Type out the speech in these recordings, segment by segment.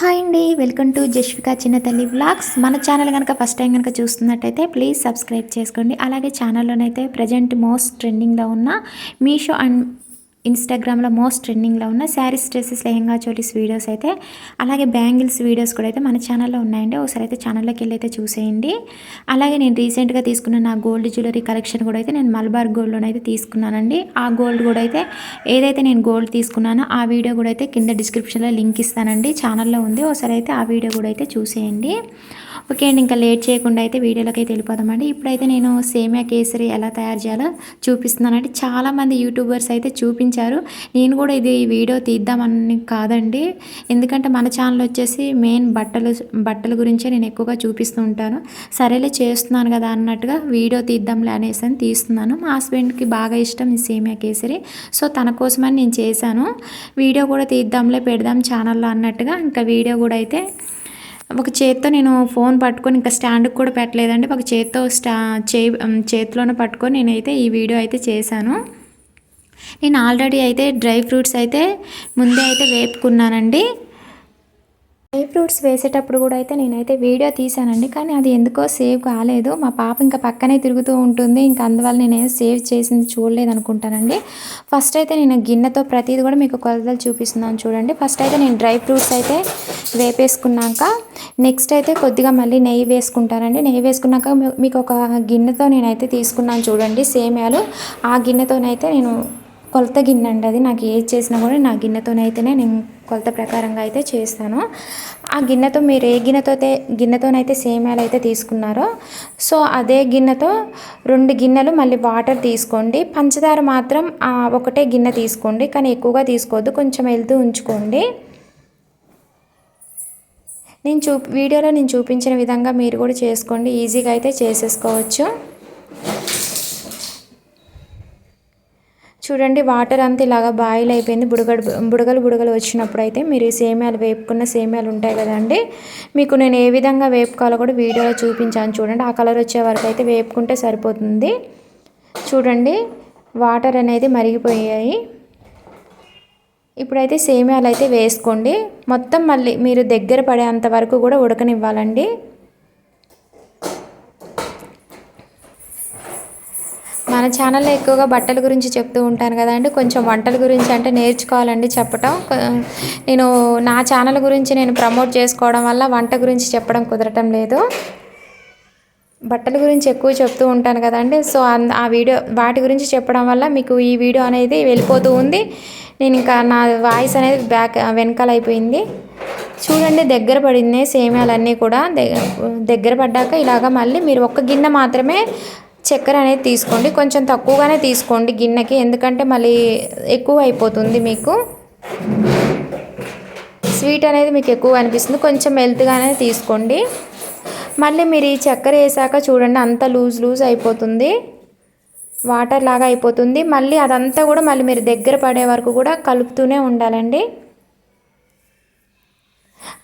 Hi అండి. Welcome to Jasvika చిన్న తల్లి వ్లాగ్స్. మన ఛానల్ కనుక ఫస్ట్ టైం కనుక చూస్తున్నట్టయితే ప్లీజ్ సబ్స్క్రైబ్ చేసుకోండి. అలాగే ఛానల్లోనైతే ప్రజెంట్ మోస్ట్ ట్రెండింగ్లో ఉన్న మీషో అండ్ ఇన్స్టాగ్రామ్లో మోస్ట్ ట్రెండింగ్లో ఉన్న saris dresses lehenga cholis videos అయితే అలాగే బ్యాంగిల్స్ వీడియోస్ కూడా అయితే మన ఛానల్లో ఉన్నాయండి. ఒకసారి అయితే ఛానల్లోకి వెళ్ళి అయితే చూసేయండి. అలాగే నేను రీసెంట్గా తీసుకున్న నా గోల్డ్ జ్యువెలరీ కలెక్షన్ కూడా అయితే నేను మల్బార్ అయితే తీసుకున్నానండి. ఆ గోల్డ్ కూడా అయితే ఏదైతే నేను గోల్డ్ తీసుకున్నానో ఆ వీడియో కూడా అయితే కింద డిస్క్రిప్షన్లో లింక్ ఇస్తానండి. ఛానల్లో ఉంది. ఒకసారి అయితే ఆ వీడియో కూడా అయితే చూసేయండి. ఓకే అండి ఇంకా లేట్ చేయకుండా అయితే వీడియోలోకి అయితే వెళ్ళిపోదామండి. ఇప్పుడైతే నేను సేమియా కేసరి ఎలా తయారు చేయాలో చూపిస్తున్నానండి. చాలామంది యూట్యూబర్స్ అయితే చూపించారు నేను కూడా ఇది వీడియో తీద్దామని కాదండి. ఎందుకంటే మన ఛానల్ వచ్చేసి మెయిన్ బట్టలు బట్టల గురించే నేను ఎక్కువగా చూపిస్తూ ఉంటాను. సరేలే చేస్తున్నాను కదా అన్నట్టుగా వీడియో తీద్దాంలే అనేసి అని తీస్తున్నాను. మా హస్బెండ్కి బాగా ఇష్టం ఈ సేమియా కేసరి. సో తన కోసమని నేను చేశాను. వీడియో కూడా తీద్దాంలే పెడదాం ఛానల్లో అన్నట్టుగా ఇంకా వీడియో కూడా అయితే ఒక చేత్తో నేను ఫోన్ పట్టుకొని ఇంకా స్టాండ్కి కూడా పెట్టలేదండి. ఒక చేత్తో స్టా చే చేతిలోనే పట్టుకొని నేనైతే ఈ వీడియో అయితే చేశాను. నేను ఆల్రెడీ అయితే డ్రై ఫ్రూట్స్ అయితే ముందే అయితే వేపుకున్నానండి. డ్రై ఫ్రూట్స్ వేసేటప్పుడు కూడా అయితే నేనైతే వీడియో తీసానండి కానీ అది ఎందుకో సేవ్ కాలేదు. మా పాప ఇంకా పక్కనే తిరుగుతూ ఉంటుంది. ఇంకా అందువల్ల నేను సేవ్ చేసింది చూడలేదు అనుకుంటానండి. ఫస్ట్ అయితే నేను గిన్నెతో ప్రతిదీ కూడా మీకు కొలతలు చూపిస్తున్నాను చూడండి. ఫస్ట్ అయితే నేను డ్రై ఫ్రూట్స్ అయితే వేపేసుకున్నాక నెక్స్ట్ అయితే కొద్దిగా మళ్ళీ నెయ్యి వేసుకుంటానండి. నెయ్యి వేసుకున్నాక మీకు ఒక గిన్నెతో నేనైతే తీసుకున్నాను చూడండి. సేమ్యాలు ఆ గిన్నెతోనైతే నేను కొలత గిన్నె అండి అది నాకు ఏది చేసినా కూడా నా గిన్నెతోనైతేనే నేను కొలత ప్రకారంగా అయితే చేస్తాను. ఆ గిన్నెతో మీరు ఏ గిన్నెతో గిన్నెతోనైతే సేమ్యాలు అయితే తీసుకున్నారో సో అదే గిన్నెతో రెండు గిన్నెలు మళ్ళీ వాటర్ తీసుకోండి. పంచదార మాత్రం ఒకటే గిన్నె తీసుకోండి. కానీ ఎక్కువగా తీసుకోవద్దు. కొంచెం వెళ్తూ ఉంచుకోండి. నేను చూ వీడియోలో నేను చూపించిన విధంగా మీరు కూడా చేసుకోండి. ఈజీగా అయితే చేసేసుకోవచ్చు. చూడండి వాటర్ అంతా ఇలాగా బాయిల్ అయిపోయింది. బుడగడు బుడగలు బుడగలు వచ్చినప్పుడు అయితే మీరు సేమ్యాలు వేపుకున్న సేమ్యాలు ఉంటాయి కదండి. మీకు నేను ఏ విధంగా వేపుకోవాలో కూడా వీడియోలో చూపించాను చూడండి. ఆ కలర్ వచ్చే వరకు అయితే వేపుకుంటే సరిపోతుంది. చూడండి వాటర్ అనేది మరిగిపోయాయి. ఇప్పుడైతే సేమ్యాలు అయితే వేసుకోండి. మొత్తం మళ్ళీ మీరు దగ్గర పడేంత వరకు కూడా ఉడకనివ్వాలండి. మన ఛానల్లో ఎక్కువగా బట్టల గురించి చెప్తూ ఉంటాను కదండి కొంచెం వంటల గురించి అంటే నేర్చుకోవాలండి చెప్పటం. నేను నా ఛానల్ గురించి నేను ప్రమోట్ చేసుకోవడం వల్ల వంట గురించి చెప్పడం కుదరటం లేదు. బట్టల గురించి ఎక్కువ చెప్తూ ఉంటాను కదండి సో ఆ వీడియో వాటి గురించి చెప్పడం వల్ల మీకు ఈ వీడియో అనేది వెళ్ళిపోతూ ఉంది. నేను ఇంకా నా వాయిస్ అనేది బ్యాక్ వెనకాల అయిపోయింది. చూడండి దగ్గర పడింది సేమ్యాలన్నీ కూడా. దగ్గర పడ్డాక ఇలాగ మళ్ళీ మీరు ఒక్క గిన్నె మాత్రమే చక్కెర అనేది తీసుకోండి. కొంచెం తక్కువగానే తీసుకోండి గిన్నెకి. ఎందుకంటే మళ్ళీ ఎక్కువ అయిపోతుంది మీకు. స్వీట్ అనేది మీకు ఎక్కువ అనిపిస్తుంది. కొంచెం హెల్త్గానే తీసుకోండి. మళ్ళీ మీరు ఈ చక్కెర వేసాక చూడండి అంత లూజ్ లూజ్ అయిపోతుంది. వాటర్ లాగా అయిపోతుంది. మళ్ళీ అదంతా కూడా మళ్ళీ మీరు దగ్గర పడే వరకు కూడా కలుపుతూనే ఉండాలండి.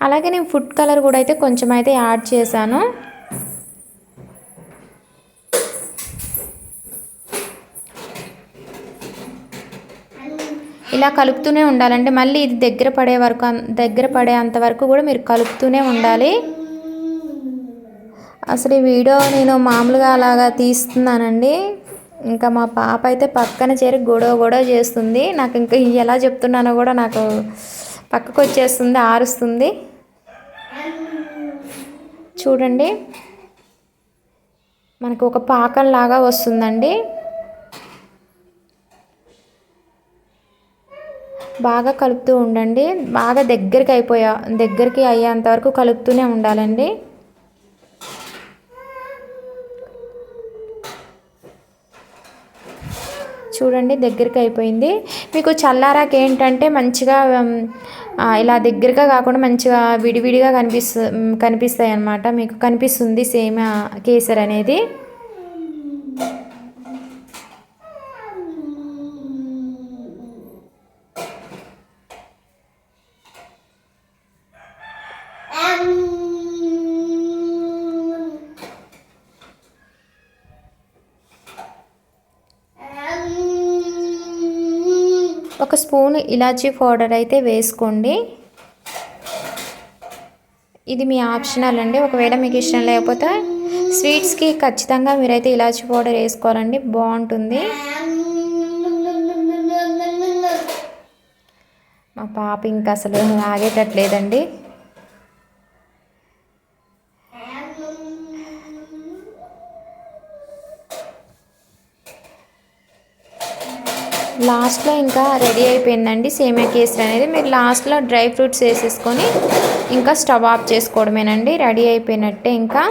అలాగే నేను ఫుడ్ కలర్ కూడా అయితే కొంచెం అయితే యాడ్ చేశాను. ఇలా కలుపుతూనే ఉండాలండి. మళ్ళీ ఇది దగ్గర పడే వరకు దగ్గర పడే అంతవరకు కూడా మీరు కలుపుతూనే ఉండాలి. అసలు ఈ వీడియో నేను మామూలుగా అలాగా తీస్తున్నానండి. ఇంకా మా పాప అయితే పక్కన చేరి గొడవ గొడవ చేస్తుంది. నాకు ఇంకా ఎలా చెప్తున్నానో కూడా నాకు పక్కకు వచ్చేస్తుంది ఆరుస్తుంది. చూడండి. మనకు ఒక పాకంలాగా వస్తుందండి. బాగా కలుపుతూ ఉండండి. బాగా దగ్గరికి అయిపోయా దగ్గరికి అయ్యేంత వరకు కలుపుతూనే ఉండాలండి. చూడండి దగ్గరికి అయిపోయింది. మీకు చల్లారాకి ఏంటంటే మంచిగా ఇలా దగ్గరగా కాకుండా మంచిగా విడివిడిగా కనిపిస్తు కనిపిస్తాయి అన్నమాట మీకు కనిపిస్తుంది సేమ్ కేసర్ అనేది ఒక స్పూన్ ఇలాచీ పౌడర్ అయితే వేసుకోండి. ఇది మీ ఆప్షనల్ అండి. ఒకవేళ మీకు ఇష్టం లేకపోతే స్వీట్స్కి ఖచ్చితంగా మీరైతే ఇలాచి పౌడర్ వేసుకోవాలండి. బాగుంటుంది. మా పాప ఇంకా అసలు ఆగేటట్లేదండి. లాస్ట్లో ఇంకా రెడీ అయిపోయిందండి సేమియా కేసరి అనేది. మీరు లాస్ట్లో డ్రై ఫ్రూట్స్ వేసేసుకొని ఇంకా స్టవ్ ఆఫ్ చేసుకోవడమేనండి. రెడీ అయిపోయినట్టే ఇంకా.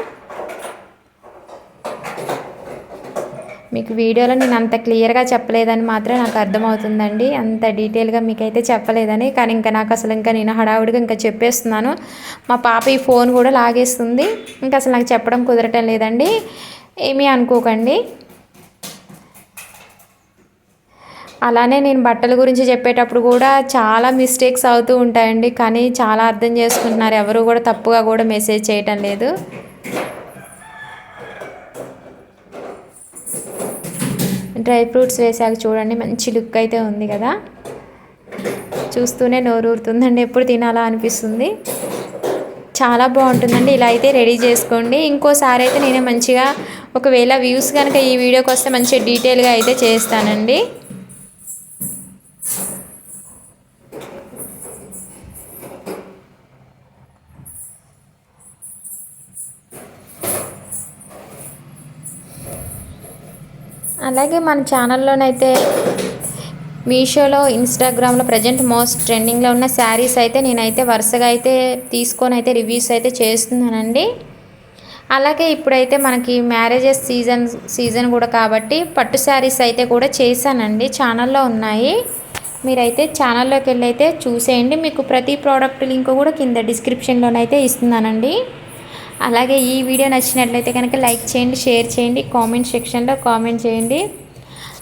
మీకు వీడియోలో నేను అంత క్లియర్గా చెప్పలేదని మాత్రం నాకు అర్థమవుతుందండి. అంత డీటెయిల్గా మీకైతే చెప్పలేదని. కానీ ఇంకా నాకు అసలు ఇంకా నేను హడావుడిగా ఇంకా చెప్పేస్తున్నాను. మా పాప ఈ ఫోన్ కూడా లాగేస్తుంది. ఇంకా అసలు నాకు చెప్పడం కుదరటం లేదండి. ఏమీ అనుకోకండి. అలానే నేను బట్టల గురించి చెప్పేటప్పుడు కూడా చాలా మిస్టేక్స్ అవుతూ ఉంటాయండి. కానీ చాలా అర్థం చేసుకుంటున్నారు. ఎవరు కూడా తప్పుగా కూడా మెసేజ్ చేయటం లేదు. డ్రై ఫ్రూట్స్ వేసాక చూడండి. మంచి లుక్ అయితే ఉంది కదా. చూస్తూనే నోరూరుతుందండి ఎప్పుడు తినాలా అనిపిస్తుంది. చాలా బాగుంటుందండి. ఇలా అయితే రెడీ చేసుకోండి. ఇంకోసారి అయితే నేను మంచిగా ఒకవేళ వ్యూస్ కనుక ఈ వీడియోకి వస్తే మంచిగా డీటెయిల్గా అయితే చేస్తానండి. అలాగే మన ఛానల్లోనైతే మీషోలో ఇన్స్టాగ్రామ్లో ప్రజెంట్ మోస్ట్ ట్రెండింగ్లో ఉన్న శారీస్ అయితే నేనైతే వరుసగా అయితే తీసుకొని అయితే రివ్యూస్ అయితే చేస్తున్నానండి. అలాగే ఇప్పుడైతే మనకి మ్యారేజెస్ సీజన్ సీజన్ కూడా కాబట్టి పట్టు శారీస్ అయితే కూడా చేశానండి. ఛానల్లో ఉన్నాయి. మీరైతే ఛానల్లోకి వెళ్ళి అయితే చూసేయండి. మీకు ప్రతి ప్రోడక్ట్ లింక్ కూడా కింద డిస్క్రిప్షన్లోనైతే ఇస్తున్నానండి. అలాగే ఈ వీడియో నచ్చినట్లయితే కనుక లైక్ చేయండి షేర్ చేయండి కామెంట్ సెక్షన్లో కామెంట్ చేయండి.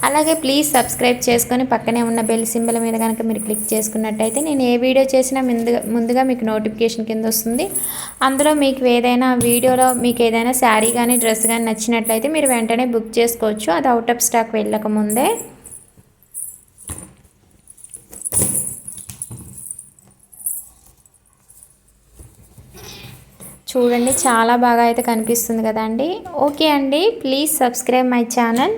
అలాగే ప్లీజ్ సబ్స్క్రైబ్ చేసుకొని పక్కనే ఉన్న బెల్ సింబల్ మీద కనుక మీరు క్లిక్ చేసుకున్నట్టయితే నేను ఏ వీడియో చేసినా ముందుగా ముందుగా మీకు నోటిఫికేషన్ కింద వస్తుంది. అందులో మీకు ఏదైనా వీడియోలో మీకు ఏదైనా శారీ కానీ డ్రెస్ కానీ నచ్చినట్లయితే మీరు వెంటనే బుక్ చేసుకోవచ్చు. అది అవుట్ ఆఫ్ స్టాక్ వెళ్ళక ముందే చూడండి చాలా బాగా అయితే కనిపిస్తుంది కదండి. ఓకే అండి ప్లీజ్ సబ్స్క్రైబ్ మై ఛానల్